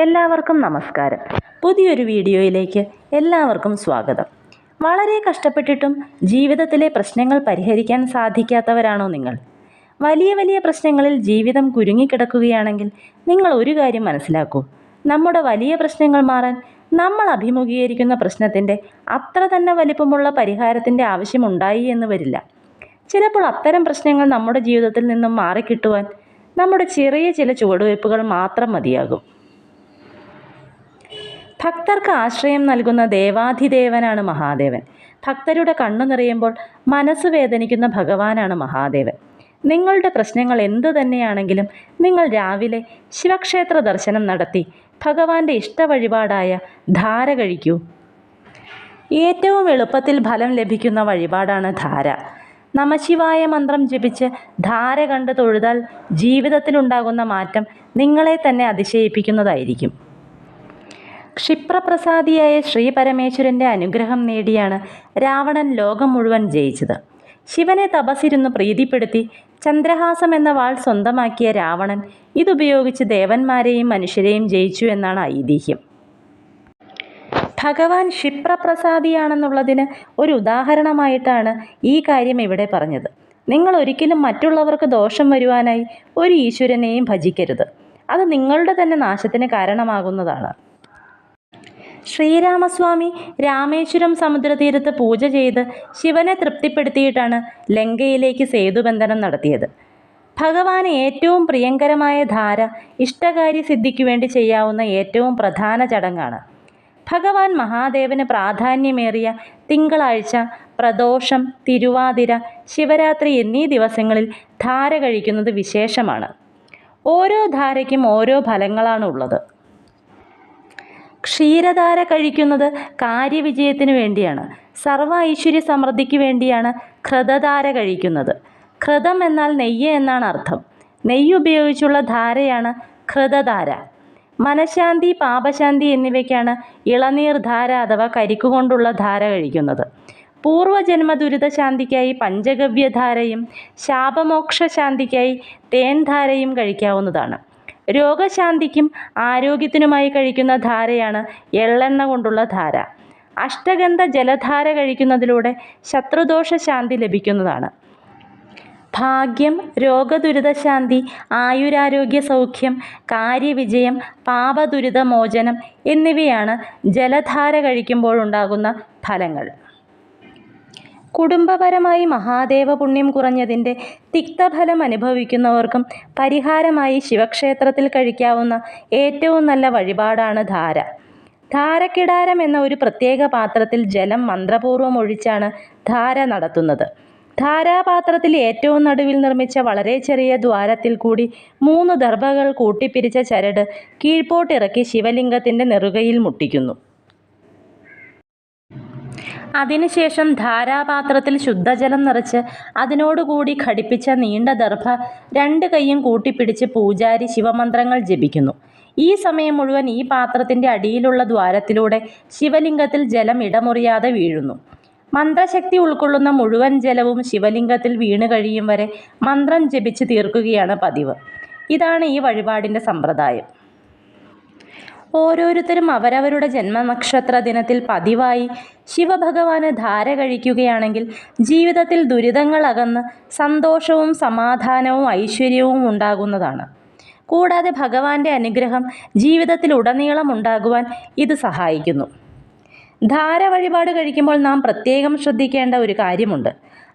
എല്ലാവർക്കും നമസ്കാരം. പുതിയൊരു വീഡിയോയിലേക്ക് എല്ലാവർക്കും സ്വാഗതം. വളരെ കഷ്ടപ്പെട്ടിട്ടും ജീവിതത്തിലെ പ്രശ്നങ്ങൾ പരിഹരിക്കാൻ സാധിക്കാത്തവരാണോ നിങ്ങൾ? വലിയ വലിയ പ്രശ്നങ്ങളിൽ ജീവിതം കുരുങ്ങിക്കിടക്കുകയാണെങ്കിൽ നിങ്ങൾ ഒരു കാര്യം മനസ്സിലാക്കൂ. നമ്മുടെ വലിയ പ്രശ്നങ്ങൾ മാറാൻ നമ്മൾ അഭിമുഖീകരിക്കുന്ന പ്രശ്നത്തിന്റെ അത്ര തന്നെ വലിപ്പമുള്ള പരിഹാരത്തിന്റെ ആവശ്യമുണ്ടായി എന്ന് വരില്ല. ചിലപ്പോൾ അത്തരം പ്രശ്നങ്ങൾ നമ്മുടെ ജീവിതത്തിൽ നിന്നും മാറിക്കിട്ടുവാൻ നമ്മുടെ ചെറിയ ചില ചുവടുവയ്പ്പുകൾ മാത്രം മതിയാകും. ഭക്തർക്ക് ആശ്രയം നൽകുന്ന ദേവാധിദേവനാണ് മഹാദേവൻ. ഭക്തരുടെ കണ്ണു നിറയുമ്പോൾ മനസ്സ് വേദനിക്കുന്ന ഭഗവാനാണ് മഹാദേവൻ. നിങ്ങളുടെ പ്രശ്നങ്ങൾ എന്തു തന്നെയാണെങ്കിലും നിങ്ങൾ രാവിലെ ശിവക്ഷേത്ര ദർശനം നടത്തി ഭഗവാന്റെ ഇഷ്ട വഴിപാടായ ധാര കഴിക്കൂ. ഏറ്റവും എളുപ്പത്തിൽ ഫലം ലഭിക്കുന്ന വഴിപാടാണ് ധാര. നമശിവായ മന്ത്രം ജപിച്ച് ധാര കണ്ട് തൊഴുതാൽ ജീവിതത്തിലുണ്ടാകുന്ന മാറ്റം നിങ്ങളെ തന്നെ അതിശയിപ്പിക്കുന്നതായിരിക്കും. ക്ഷിപ്രപ്രസാദിയായ ശ്രീ പരമേശ്വരന്റെ അനുഗ്രഹം നേടിയാണ് രാവണൻ ലോകം മുഴുവൻ ജയിച്ചത്. ശിവനെ തപസ്സിരുന്ന് പ്രീതിപ്പെടുത്തി ചന്ദ്രഹാസം എന്ന വാൾ സ്വന്തമാക്കിയ രാവണൻ ഇതുപയോഗിച്ച് ദേവന്മാരെയും മനുഷ്യരെയും ജയിച്ചു എന്നാണ് ഐതിഹ്യം. ഭഗവാൻ ക്ഷിപ്രപ്രസാദിയാണെന്നുള്ളതിന് ഒരു ഉദാഹരണമായിട്ടാണ് ഈ കാര്യം ഇവിടെ പറഞ്ഞത്. നിങ്ങൾ ഒരിക്കലും മറ്റുള്ളവർക്ക് ദോഷം വരുവാനായി ഒരു ഈശ്വരനെയും ഭജിക്കരുത്. അത് നിങ്ങളുടെ തന്നെ നാശത്തിന് കാരണമാകുന്നതാണ്. ശ്രീരാമസ്വാമി രാമേശ്വരം സമുദ്രതീരത്ത് പൂജ ചെയ്ത് ശിവനെ തൃപ്തിപ്പെടുത്തിയിട്ടാണ് ലങ്കയിലേക്ക് സേതുബന്ധനം നടത്തിയത്. ഭഗവാന് ഏറ്റവും പ്രിയങ്കരമായ ധാര ഇഷ്ടകാര്യ സിദ്ധിക്ക് വേണ്ടി ചെയ്യാവുന്ന ഏറ്റവും പ്രധാന ചടങ്ങാണ്. ഭഗവാൻ മഹാദേവന് പ്രാധാന്യമേറിയ തിങ്കളാഴ്ച പ്രദോഷം തിരുവാതിര ശിവരാത്രി എന്നീ ദിവസങ്ങളിൽ ധാര കഴിക്കുന്നത് വിശേഷമാണ്. ഓരോ ധാരയ്ക്കും ഓരോ ഫലങ്ങളാണ് ഉള്ളത് ക്ഷീരധാര കഴിക്കുന്നത് കാര്യവിജയത്തിന് വേണ്ടിയാണ്. സർവ ഐശ്വര്യ സമൃദ്ധിക്ക് വേണ്ടിയാണ് ഘൃതധാര കഴിക്കുന്നത്. ഘൃതം എന്നാൽ നെയ്യ് എന്നാണ് അർത്ഥം. നെയ്യ് ഉപയോഗിച്ചുള്ള ധാരയാണ് ഘൃതധാര. മനഃശാന്തി പാപശാന്തി എന്നിവയ്ക്കാണ് ഇളനീർ ധാര അഥവാ കരിക്കുകൊണ്ടുള്ള ധാര കഴിക്കുന്നത്. പൂർവജന്മ ദുരിതശാന്തിക്കായി പഞ്ചഗവ്യധാരയും ശാപമോക്ഷ ശാന്തിക്കായി തേൻധാരയും കഴിക്കാവുന്നതാണ്. രോഗശാന്തിക്കും ആരോഗ്യത്തിനുമായി കഴിക്കുന്ന ധാരയാണ് എള്ളെണ്ണ കൊണ്ടുള്ള ധാര. അഷ്ടഗന്ധ ജലധാര കഴിക്കുന്നതിലൂടെ ശത്രുദോഷ ശാന്തി ലഭിക്കുന്നതാണ്. ഭാഗ്യം രോഗദുരിതശാന്തി ആയുരാരോഗ്യ സൗഖ്യം കാര്യവിജയം പാപദുരിതമോചനം എന്നിവയാണ് ജലധാര കഴിക്കുമ്പോഴുണ്ടാകുന്ന ഫലങ്ങൾ. കുടുംബപരമായി മഹാദേവ പുണ്യം കുറഞ്ഞതിന്റെ തിക്തഫലം അനുഭവിക്കുന്നവർക്കും പരിഹാരമായി ശിവക്ഷേത്രത്തിൽ കഴിക്കാവുന്ന ഏറ്റവും നല്ല വഴിപാടാണ് ധാര. ധാരക്കിടാരം എന്ന ഒരു പ്രത്യേക പാത്രത്തിൽ ജലം മന്ത്രപൂർവം ഒഴിച്ചാണ് ധാര നടത്തുന്നത്. ധാരാപാത്രത്തിൽ ഏറ്റവും നടുവിൽ നിർമ്മിച്ച വളരെ ചെറിയ ദ്വാരത്തിൽ കൂടി മൂന്ന് ദർഭകൾ കൂട്ടിപ്പിരിച്ച ചരട് കീഴ്പോട്ടിറക്കി ശിവലിംഗത്തിന്റെ നെറുകയിൽ മുട്ടിക്കുന്നു. അതിനുശേഷം ധാരാപാത്രത്തിൽ ശുദ്ധജലം നിറച്ച് അതിനോടുകൂടി ഘടിപ്പിച്ച നീണ്ട ദർഭ രണ്ട് കൈയും കൂട്ടിപ്പിടിച്ച് പൂജാരി ശിവമന്ത്രങ്ങൾ ജപിക്കുന്നു. ഈ സമയം മുഴുവൻ ഈ പാത്രത്തിന്റെ അടിയിലുള്ള ദ്വാരത്തിലൂടെ ശിവലിംഗത്തിൽ ജലം ഇടമുറിയാതെ വീഴുന്നു. മന്ത്രശക്തി ഉൾക്കൊള്ളുന്ന മുഴുവൻ ജലവും ശിവലിംഗത്തിൽ വീണു കഴിയും വരെ മന്ത്രം ജപിച്ച് തീർക്കുകയാണ് പതിവ്. ഇതാണ് ഈ വഴിപാടിന്റെ സമ്പ്രദായം. ഓരോരുത്തരും അവരവരുടെ ജന്മനക്ഷത്ര ദിനത്തിൽ പതിവായി ശിവഭഗവാന് ധാര കഴിക്കുകയാണെങ്കിൽ ജീവിതത്തിൽ ദുരിതങ്ങൾ അകന്ന് സന്തോഷവും സമാധാനവും ഐശ്വര്യവും ഉണ്ടാകുന്നതാണ്. കൂടാതെ ഭഗവാന്റെ അനുഗ്രഹം ജീവിതത്തിൽ ഉടനീളം ഉണ്ടാകുവാൻ ഇത് സഹായിക്കുന്നു. ധാര വഴിപാട് കഴിക്കുമ്പോൾ നാം പ്രത്യേകം ശ്രദ്ധിക്കേണ്ട ഒരു കാര്യമുണ്ട്.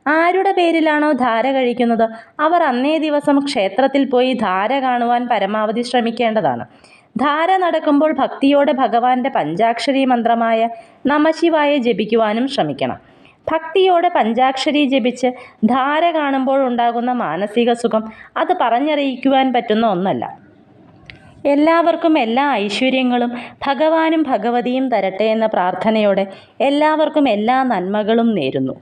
ആരുടെ പേരിലാണോ ധാര കഴിക്കുന്നത്? അവർ അന്നേ ദിവസം ക്ഷേത്രത്തിൽ പോയി ധാര കാണുവാൻ പരമാവധി ശ്രമിക്കേണ്ടതാണ്. ധാര നടക്കുമ്പോൾ ഭക്തിയോടെ ഭഗവാന്റെ പഞ്ചാക്ഷരി മന്ത്രമായ നമശിവായ ജപിക്കുവാനും ശ്രമിക്കണം. ഭക്തിയോടെ പഞ്ചാക്ഷരി ജപിച്ച് ധാര കാണുമ്പോൾ ഉണ്ടാകുന്ന മാനസിക സുഖം അത് പറഞ്ഞറിയിക്കുവാൻ പറ്റുന്ന ഒന്നല്ല. എല്ലാവർക്കും എല്ലാ ഐശ്വര്യങ്ങളും ഭഗവാനും ഭഗവതിയും തരട്ടെ എന്ന പ്രാർത്ഥനയോടെ എല്ലാവർക്കും എല്ലാ നന്മകളും നേരുന്നു.